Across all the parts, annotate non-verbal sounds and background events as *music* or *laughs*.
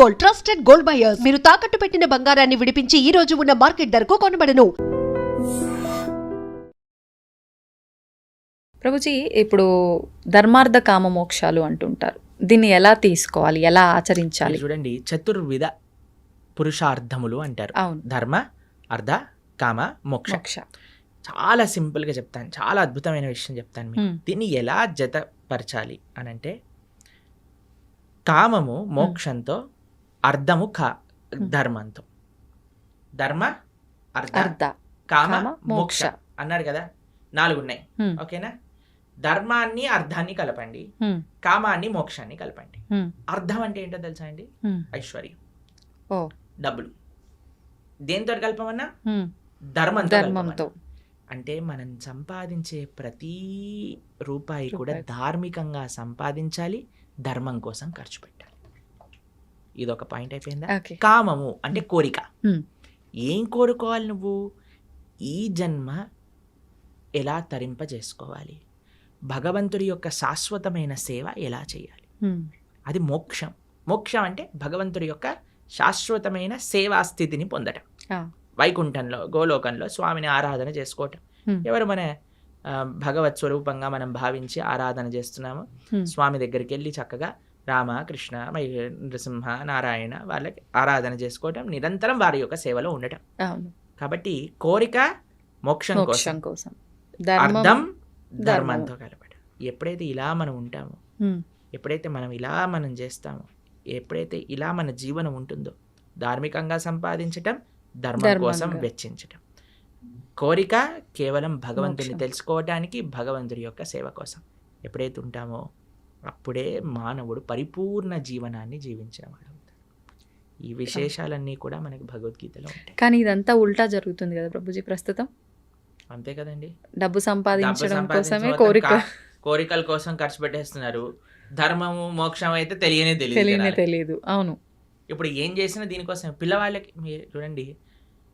Gold trusted gold buyers మీరు తాకట్టు పెట్టిన బంగారాన్ని విడిపించి ఈ రోజు ఉన్న మార్కెట్ ధరకు కొనబడను. ప్రభుజీ ఇప్పుడు ధర్మార్థ కామ మోక్షాలు అంటుంటారు. దీన్ని ఎలా తీసుకోవాలి? ఎలా ఆచరించాలి? చూడండి చతుర్విధ పురుషార్థములు అంటారు. అవును. ధర్మ అర్ధ కామ మోక్ష. మోక్ష. చాలా సింపుల్గా చెప్తాను. చాలా అద్భుతమైన విషయం చెప్తాను మీకు. దీన్ని ఎలా జతపరచాలి అని అంటే కామము మోక్షంతో అర్ధము కా ధర్మంతో. ధర్మ అర్ధ కామ మోక్ష. అన్నారు కదా? నాలుగు ఉన్నాయి ఓకేనా? ధర్మాన్ని అర్ధాన్ని కలపండి. కామాన్ని మోక్షాన్ని కలపండి. అర్ధం అంటే ఏంటో తెలుసా అండి. ఐశ్వర్యం. డబ్బులు. దేంతో కలపమన్నా? హ్మ్, ధర్మంతో. అంటే మనం సంపాదించే ప్రతి రూపాయి కూడా. ధార్మికంగా సంపాదించాలి ధర్మం కోసం ఖర్చు పెట్టాలి. ఇది ఒక పాయింట్ అయిపోయిందా? కామము అంటే కోరిక. ఏం కోరుకోవాలి నువ్వు? ఈ జన్మ ఎలా తరింపజేసుకోవాలి? భగవంతుడి యొక్క శాశ్వతమైన సేవ ఎలా చేయాలి? అది మోక్షం. మోక్షం అంటే భగవంతుడి యొక్క శాశ్వతమైన సేవా స్థితిని పొందటం. వైకుంఠంలో గోలోకంలో స్వామిని ఆరాధన చేసుకోవటం. ఎవరు మన భగవత్ స్వరూపంగా మనం భావించి ఆరాధన చేస్తున్నాము. స్వామి దగ్గరికి వెళ్ళి చక్కగా రామ కృష్ణ మై నృసింహ నారాయణ వాళ్ళకి ఆరాధన చేసుకోవటం నిరంతరం వారి యొక్క సేవలో ఉండటం. కాబట్టి కోరిక మోక్షం కోసం. కోసం. అర్థం. ధర్మంతో కలపడం ఎప్పుడైతే ఇలా మనం ఉంటామో ఎప్పుడైతే మనం ఇలా మనం చేస్తామో ఎప్పుడైతే ఇలా మన జీవనం ఉంటుందో ధార్మికంగా సంపాదించటం ధర్మం. కోసం వెచ్చించటం. కోరిక కేవలం భగవంతుని. తెలుసుకోవటానికి భగవంతుడి యొక్క సేవ కోసం. ఎప్పుడైతే ఉంటామో అప్పుడే మానవుడు పరిపూర్ణ జీవనాన్ని జీవించిన వాడు అవుతాడు. ఈ విశేషాలన్నీ కూడా మనకి భగవద్గీతలో ఉంటాయి. కానీ ఇదంతా ఉల్టా జరుగుతుంది కదా ప్రభుజీ ప్రస్తుతం? అంతే కదండి. డబ్బు సంపాదించడం కోసమే కోరిక. కోరికల కోసం ఖర్చు పెట్టేస్తున్నారు. ధర్మము మోక్షం అయితే తెలియనే తెలియదు తెలియనే. తెలియదు. అవును. ఇప్పుడు ఏం చేసినా దీనికోసం పిల్లవాళ్ళకి మీరు చూడండి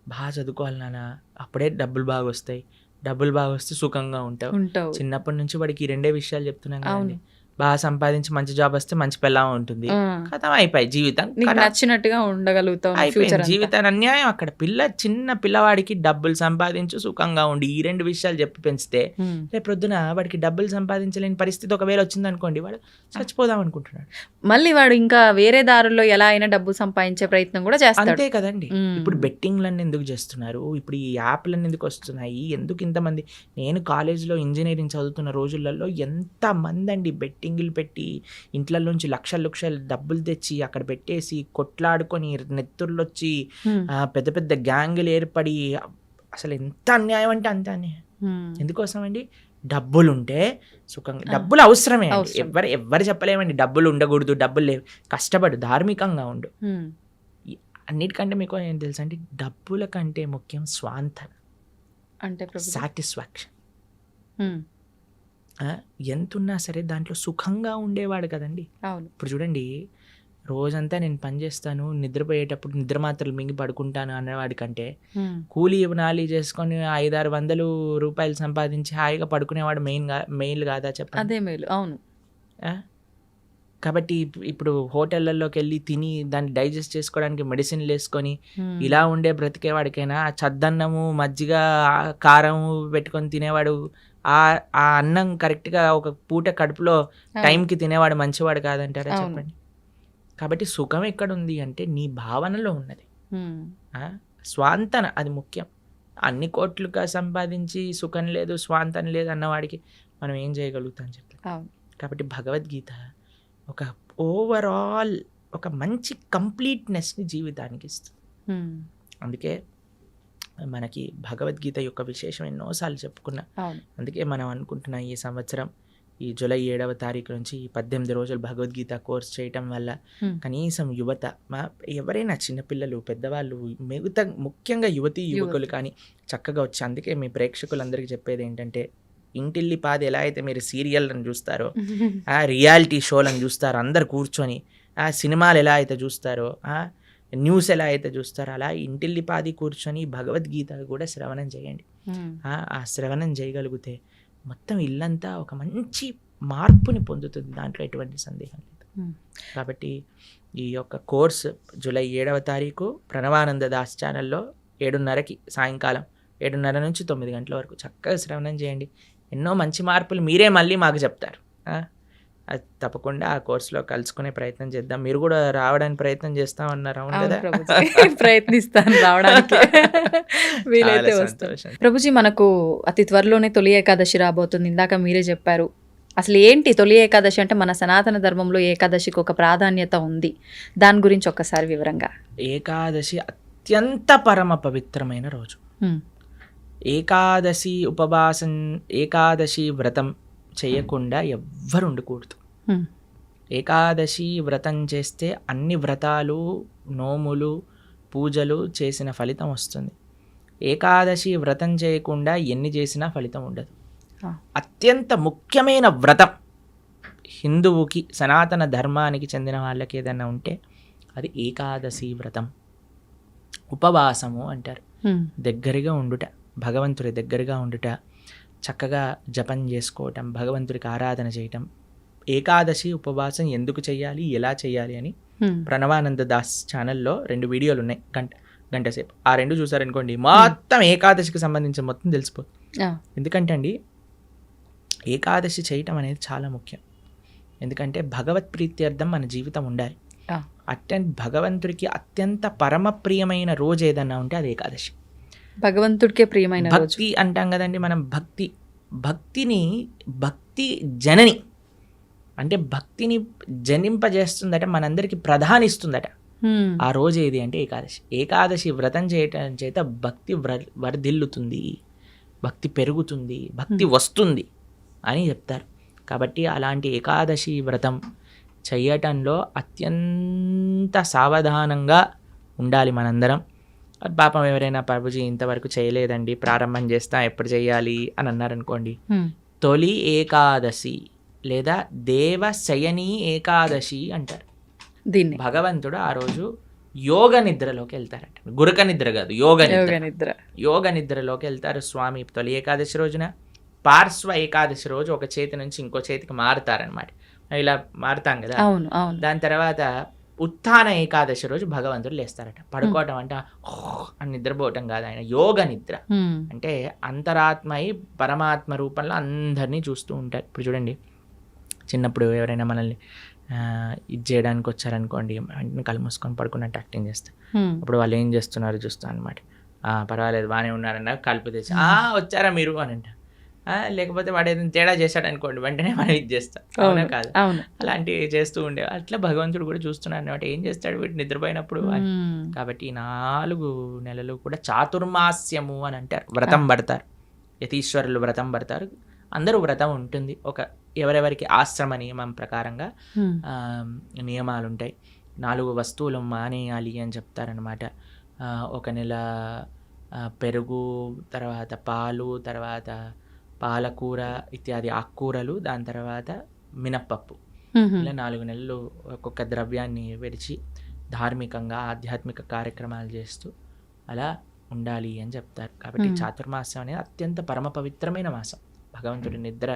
బాగా చదువుకోవాలి నాన్న. అప్పుడే డబ్బులు బాగా వస్తాయి డబ్బులు బాగా వస్తే సుఖంగా ఉంటావు. ఉంటావు. చిన్నప్పటి నుంచి వాడికి ఈ రెండే విషయాలు చెప్తున్నాను అవును. కదండి బాగా సంపాదించి మంచి జాబ్ వస్తే మంచి పెళ్ళాం ఉంటుంది. కథం అయిపోయి జీవితం. నచ్చినట్టుగా ఉండగలుగుతావు అయిపోయింది. జీవితాన్ని అన్యాయం. అక్కడ పిల్ల చిన్న పిల్లవాడికి డబ్బులు సంపాదించు సుఖంగా ఉండి ఈ రెండు విషయాలు చెప్పి పెంచితే రేపు ప్రొద్దున వాడికి డబ్బులు సంపాదించలేని పరిస్థితి ఒకవేళ వచ్చిందనుకోండి వాడు చచ్చిపోదాం అనుకుంటున్నాడు. మళ్ళీ వాడు ఇంకా వేరే దారుల్లో ఎలా అయినా డబ్బు సంపాదించే ప్రయత్నం కూడా చేస్తాడు. అంతే కదండి. ఇప్పుడు బెట్టింగ్లన్నీ ఎందుకు చేస్తున్నారు? ఇప్పుడు ఈ యాప్లన్నీ ఎందుకు వస్తున్నాయి? ఎందుకు ఇంతమంది? నేను కాలేజీలో ఇంజనీరింగ్ చదువుతున్న రోజులలో ఎంత మంది అండి బెట్టింగ్లు పెట్టి ఇంట్లలోంచి లక్షల లక్షలు డబ్బులు తెచ్చి అక్కడ పెట్టేసి కొట్లాడుకొని నెత్తుర్లు వచ్చి పెద్ద పెద్ద గ్యాంగులు ఏర్పడి అసలు ఎంత అన్యాయం అంటే అంత అన్యాయం. ఎందుకోసం అండి డబ్బులు ఉంటే సుఖంగా డబ్బులు అవసరమే అండి. అవసరం. ఎవరు ఎవరు చెప్పలేమండి. డబ్బులు ఉండకూడదు డబ్బులు లేవు. కష్టపడు ధార్మికంగా ఉండు. అన్నిటికంటే మీకు ఏం తెలుసు అంటే డబ్బుల కంటే ముఖ్యం స్వాంతన. అంటే సాటిస్ఫాక్షన్. ఎంత ఉన్నా సరే దాంట్లో సుఖంగా ఉండేవాడు కదండి. అవును. ఇప్పుడు చూడండి రోజంతా నేను పని చేస్తాను నిద్రపోయేటప్పుడు నిద్ర మాత్రలు మింగి పడుకుంటాను అనేవాడి కంటే కూలీ నాలి చేసుకొని ఐదారు వందలు రూపాయలు సంపాదించి హాయిగా పడుకునేవాడు మెయిన్ మెయిన్ కాదా చెప్పండి? అదే మేలు అవును? కాబట్టి ఇప్- ఇప్పుడు హోటళ్ళల్లోకి వెళ్ళి తిని దాన్ని డైజెస్ట్ చేసుకోవడానికి మెడిసిన్లు వేసుకొని ఇలా ఉండే బ్రతికేవాడికైనా చద్దన్నము మజ్జిగ కారము పెట్టుకొని తినేవాడు ఆ ఆ అన్నం కరెక్ట్గా ఒక పూట కడుపులో. టైంకి తినేవాడు మంచివాడు కాదంటారా. చెప్పండి? కాబట్టి సుఖం ఎక్కడ ఉంది అంటే నీ భావనలో ఉన్నది? స్వాంతన అది ముఖ్యం. అన్ని కోట్లుగా సంపాదించి సుఖం లేదు స్వాంతన లేదు అన్నవాడికి మనం ఏం చేయగలుగుతాం చెప్పి అవును. కాబట్టి భగవద్గీత ఒక ఓవరాల్ ఒక మంచి కంప్లీట్నెస్ని జీవితానికి ఇస్తుంది. అందుకే మనకి భగవద్గీత యొక్క విశేషం ఎన్నోసార్లు చెప్పుకున్నా. అందుకే మనం అనుకుంటున్నాం ఈ సంవత్సరం ఈ జూలై ఏడవ తారీఖు నుంచి ఈ పద్దెనిమిది రోజులు భగవద్గీత కోర్స్ చేయటం వల్ల. కనీసం యువత మా ఎవరైనా చిన్నపిల్లలు పెద్దవాళ్ళు మిగతా ముఖ్యంగా యువతి యువకులు కానీ చక్కగా వచ్చి అందుకే మీ ప్రేక్షకులందరికీ చెప్పేది ఏంటంటే ఇంటిల్లి పాది ఎలా అయితే మీరు సీరియల్ని చూస్తారో *laughs* ఆ రియాలిటీ షోలను చూస్తారు అందరు కూర్చొని ఆ సినిమాలు ఎలా అయితే చూస్తారో ఆ న్యూస్ ఎలా అయితే చూస్తారో అలా ఇంటిల్లి పాది కూర్చొని భగవద్గీత కూడా శ్రవణం చేయండి. ఆ శ్రవణం చేయగలిగితే మొత్తం ఇల్లంతా ఒక మంచి మార్పుని పొందుతుంది దాంట్లో ఎటువంటి సందేహం లేదు. కాబట్టి ఈ యొక్క కోర్స్ జూలై ఏడవ తారీఖు ప్రణవానంద దాస్ ఛానల్లో ఏడున్నరకి సాయంకాలం ఏడున్నర నుంచి తొమ్మిది గంటల వరకు చక్కగా శ్రవణం చేయండి. ఎన్నో మంచి మార్పులు మీరే మళ్ళీ మాకు చెప్తారు. తప్పకుండా ఆ కోర్సులో కలుసుకునే ప్రయత్నం చేద్దాం. మీరు కూడా రావడానికి ప్రయత్నం అవును కదా? ప్రభుజీ. *laughs* ప్రయత్నిస్తాను రావడానికి. వీలైతే వస్తాను సంతోషం. ప్రభుజీ మనకు అతి త్వరలోనే తొలి ఏకాదశి రాబోతుంది. ఇందాక మీరే చెప్పారు. అసలు ఏంటి తొలి ఏకాదశి అంటే మన సనాతన ధర్మంలో ఏకాదశికి ఒక ప్రాధాన్యత ఉంది. దాని గురించి ఒక్కసారి వివరంగా. ఏకాదశి అత్యంత పరమ పవిత్రమైన రోజు. ఏకాదశి ఉపవాసం ఏకాదశి వ్రతం చేయకుండా ఎవ్వరు ఉండకూడదు. ఏకాదశి వ్రతం చేస్తే అన్ని వ్రతాలు నోములు పూజలు చేసిన ఫలితం వస్తుంది ఏకాదశి వ్రతం చేయకుండా ఎన్ని చేసినా ఫలితం ఉండదు. అత్యంత ముఖ్యమైన వ్రతం హిందువుకి సనాతన ధర్మానికి చెందిన వాళ్ళకి ఏదైనా ఉంటే అది ఏకాదశి వ్రతం ఉపవాసము అంటారు. దగ్గరగా ఉండుట భగవంతుడి దగ్గరగా ఉండుట చక్కగా జపం చేసుకోవటం భగవంతుడికి ఆరాధన చేయటం ఏకాదశి ఉపవాసం ఎందుకు చేయాలి ఎలా చేయాలి అని. ప్రణవానంద దాస్ ఛానల్లో రెండు వీడియోలు ఉన్నాయి గంట గంట సేపు ఆ రెండు చూసారనుకోండి మొత్తం ఏకాదశికి సంబంధించిన మొత్తం తెలిసిపోతుంది ఆ. ఎందుకంటే అండి ఏకాదశి చేయటం అనేది చాలా ముఖ్యం ఎందుకంటే భగవత్ ప్రీత్యర్థం మన జీవితం ఉండాలి. అత్యంత భగవంతుడికి అత్యంత పరమ ప్రియమైన రోజు ఏదన్నా ఉంటే అది ఏకాదశి భగవంతుడికే ప్రియమైన భక్తి అంటాం కదండి మనం భక్తి భక్తిని భక్తి జనని అంటే భక్తిని జనింపజేస్తుందట మనందరికి ప్రధానిస్తుందట. ఆ రోజు ఏది అంటే ఏకాదశి. ఏకాదశి వ్రతం చేయటం చేత భక్తి వ్ర వర్ధిల్లుతుంది భక్తి పెరుగుతుంది భక్తి వస్తుంది అని చెప్తారు. కాబట్టి అలాంటి ఏకాదశి వ్రతం చేయటంలో అత్యంత సావధానంగా ఉండాలి మనందరం. పాపం ఎవరైనా ప్రభుజీ ఇంతవరకు చేయలేదండి ప్రారంభం చేస్తా ఎప్పుడు చేయాలి అని అన్నారనుకోండి. తొలి ఏకాదశి లేదా దేవ శయని ఏకాదశి అంటారు. దీన్ని. భగవంతుడు ఆ రోజు యోగ నిద్రలోకి వెళ్తారట. గురక నిద్ర కాదు యోగ నిద్ర. నిద్ర. యోగ నిద్రలోకి వెళ్తారు స్వామి తొలి ఏకాదశి రోజున. పార్శ్వ ఏకాదశి రోజు ఒక చేతి నుంచి ఇంకో చేతికి మారుతారనమాట ఇలా మారుతాం కదా? అవును అవును. దాని తర్వాత ఉత్థాన ఏకాదశి రోజు భగవంతుడు లేస్తారట. పడుకోవటం అంటే "ఓ" అని నిద్రపోవటం కాదు ఆయన. యోగ నిద్ర. హ్మ్. అంటే అంతరాత్మయి పరమాత్మ రూపంలో అందరినీ చూస్తూ ఉంటారు. ఇప్పుడు చూడండి చిన్నప్పుడు ఎవరైనా మనల్ని ఇది చేయడానికి వచ్చారనుకోండి వెంటనే కళ్ళు మూసుకొని పడుకున్నట్టు యాక్టింగ్ చేస్తారు హ్మ్. అప్పుడు వాళ్ళు ఏం చేస్తున్నారు చూస్తాం అనమాట పర్వాలేదు బాగానే ఉన్నారన్న కలుపు తెచ్చి "ఆ, వచ్చారా మీరు? అని అంటారు "ఆ, లేకపోతే వాడు ఏదైనా తేడా చేశాడు అనుకోండి వెంటనే మనం ఇది చేస్తాం. అవునా కాదు? అవును. అలాంటివి చేస్తూ ఉండే అట్లా భగవంతుడు కూడా చూస్తున్నాడు అనమాట ఏం చేస్తాడు వీడు? నిద్రపోయినప్పుడు. కాబట్టి ఈ నాలుగు నెలలు కూడా చాతుర్మాస్యము అని అంటారు. వ్రతం పడతారు. యతీశ్వరులు వ్రతం పడతారు. అందరూ వ్రతం ఉంటుంది. ఒక ఎవరెవరికి ఆశ్రమ నియమం ప్రకారంగా నియమాలు ఉంటాయి నాలుగు వస్తువులు మానేయాలి అని చెప్తారనమాట ఒక నెల పెరుగు తర్వాత పాలు తర్వాత పాలకూర ఇత్యాది ఆకుకూరలు దాని తర్వాత మినప్పప్పు. ఇలా నాలుగు నెలలు ఒక్కొక్క ద్రవ్యాన్ని విడిచి ధార్మికంగా ఆధ్యాత్మిక కార్యక్రమాలు చేస్తూ అలా ఉండాలి అని చెప్తారు కాబట్టి. చాతుర్మాసం అనేది అత్యంత పరమ పవిత్రమైన మాసం భగవంతుడి నిద్ర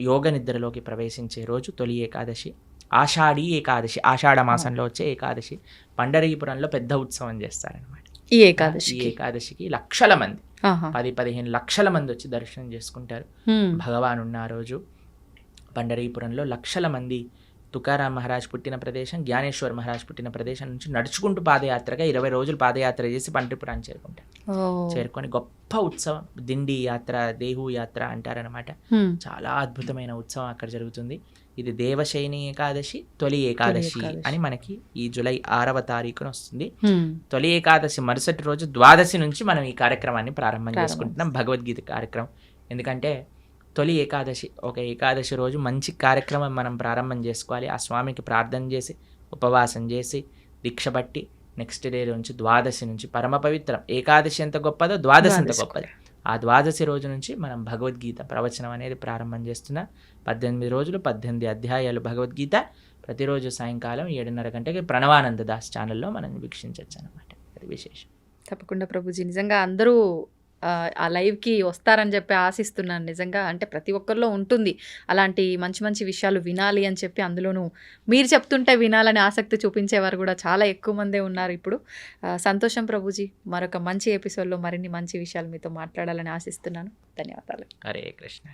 యోగ నిద్రలోకి ప్రవేశించే రోజు తొలి ఏకాదశి ఆషాఢీ ఏకాదశి ఆషాఢ మాసంలో వచ్చే ఏకాదశి పండరీపురంలో పెద్ద ఉత్సవం చేస్తారనమాట ఈ ఈ ఏకాదశికి లక్షల మంది. పది పదిహేను లక్షల మంది వచ్చి దర్శనం చేసుకుంటారు. భగవాన్ ఉన్న ఆ రోజు పండరీపురంలో లక్షల మంది తుకారాం మహారాజ్ పుట్టిన ప్రదేశం జ్ఞానేశ్వర్ మహారాజ్ పుట్టిన ప్రదేశం నుంచి నడుచుకుంటూ పాదయాత్రగా ఇరవై రోజులు పాదయాత్ర చేసి పండరీపురాన్ని చేరుకుంటారు. చేరుకొని గొప్ప ఉత్సవం దిండి యాత్ర దేహు యాత్ర అంటారనమాట. చాలా అద్భుతమైన ఉత్సవం అక్కడ జరుగుతుంది ఇది దేవశైని ఏకాదశి తొలి ఏకాదశి. అని మనకి ఈ జూలై ఆరవ తారీఖున వస్తుంది. తొలి ఏకాదశి మరుసటి రోజు ద్వాదశి నుంచి మనం ఈ కార్యక్రమాన్ని ప్రారంభం. చేసుకుంటున్నాం భగవద్గీత కార్యక్రమం ఎందుకంటే తొలి ఏకాదశి ఒక ఏకాదశి రోజు మంచి కార్యక్రమం మనం ప్రారంభం చేసుకోవాలి ఆ స్వామికి ప్రార్థన చేసి ఉపవాసం చేసి దీక్ష పట్టి నెక్స్ట్ డే నుంచి ద్వాదశి నుంచి పరమ పవిత్రం ఏకాదశి ఎంత గొప్పదో ద్వాదశి ఎంత గొప్పది ఆ ద్వాదశి రోజు నుంచి మనం భగవద్గీత ప్రవచనం అనేది ప్రారంభం చేస్తున్న పద్దెనిమిది రోజులు పద్దెనిమిది అధ్యాయాలు భగవద్గీత ప్రతిరోజు సాయంకాలం ఏడున్నర గంటకి ప్రణవానంద దాస్ ఛానల్లో మనం వీక్షించవచ్చు అనమాట అది విశేషం. తప్పకుండా ప్రభుజీ. నిజంగా అందరూ ఆ, లైవ్కి వస్తారని చెప్పి ఆశిస్తున్నాను నిజంగా. అంటే ప్రతి ఒక్కరిలో ఉంటుంది అలాంటి మంచి మంచి విషయాలు వినాలి అని చెప్పి అందులోనూ మీరు చెప్తుంటే వినాలని ఆసక్తి చూపించేవారు కూడా చాలా ఎక్కువ మందే ఉన్నారు ఇప్పుడు. సంతోషం ప్రభుజీ మరొక మంచి ఎపిసోడ్లో మరిన్ని మంచి విషయాలు మీతో మాట్లాడాలని ఆశిస్తున్నాను. ధన్యవాదాలు. హరే కృష్ణ.